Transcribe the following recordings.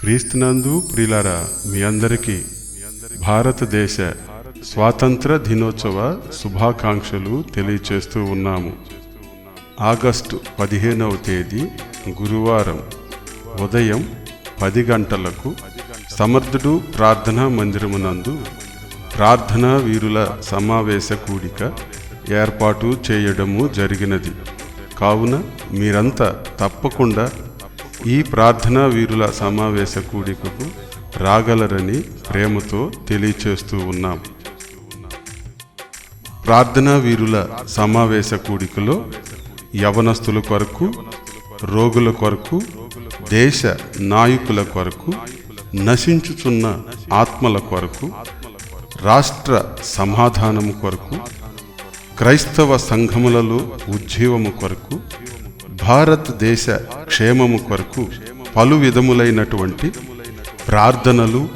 క్రీస్తునందు ప్రిలారా మీ అందరికీ భారతదేశ స్వాతంత్ర దినోత్సవ శుభాకాంక్షలు తెలియచేస్తూ ఉన్నాము. ఆగస్టు పదిహేనవ తేదీ గురువారం ఉదయం పది గంటలకు సమర్థుడు ప్రార్థనా మందిరమునందు ప్రార్థనా వీరుల సమావేశ కూడిక ఏర్పాటు చేయడము జరిగినది. కావున మీరంతా తప్పకుండా ఈ ప్రార్థనా వీరుల సమావేశ కూడికకు రాగలరని ప్రేమతో తెలియచేస్తూ ఉన్నాం. ప్రార్థనా వీరుల సమావేశ కూడికలో యవనస్తుల కొరకు రోగుల కొరకు దేశ నాయకుల కొరకు నశించుచున్న ఆత్మల కొరకు రాష్ట్ర సమాధానము కొరకు క్రైస్తవ సంఘములలో ఉజ్జీవము కొరకు భారతదేశ క్షేమము కొరకు పలు విధములైనటువంటి ప్రార్థనలు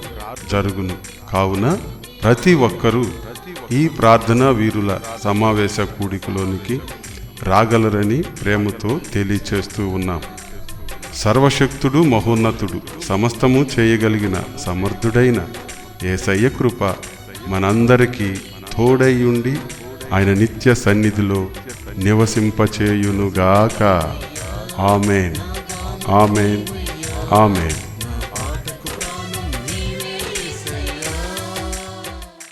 జరుగును. కావున ప్రతి ఒక్కరూ ఈ ప్రార్థనా వీరుల సమావేశ కూడికలోనికి రాగలరని ప్రేమతో తెలియచేస్తూ ఉన్నాం. సర్వశక్తుడు మహోన్నతుడు సమస్తము చేయగలిగిన సమర్థుడైన ఏసయ్య కృప మనందరికీ తోడైయుండి ఆయన నిత్య సన్నిధిలో నివసింపచేయునుగాక. ఆమెన్. Amen amen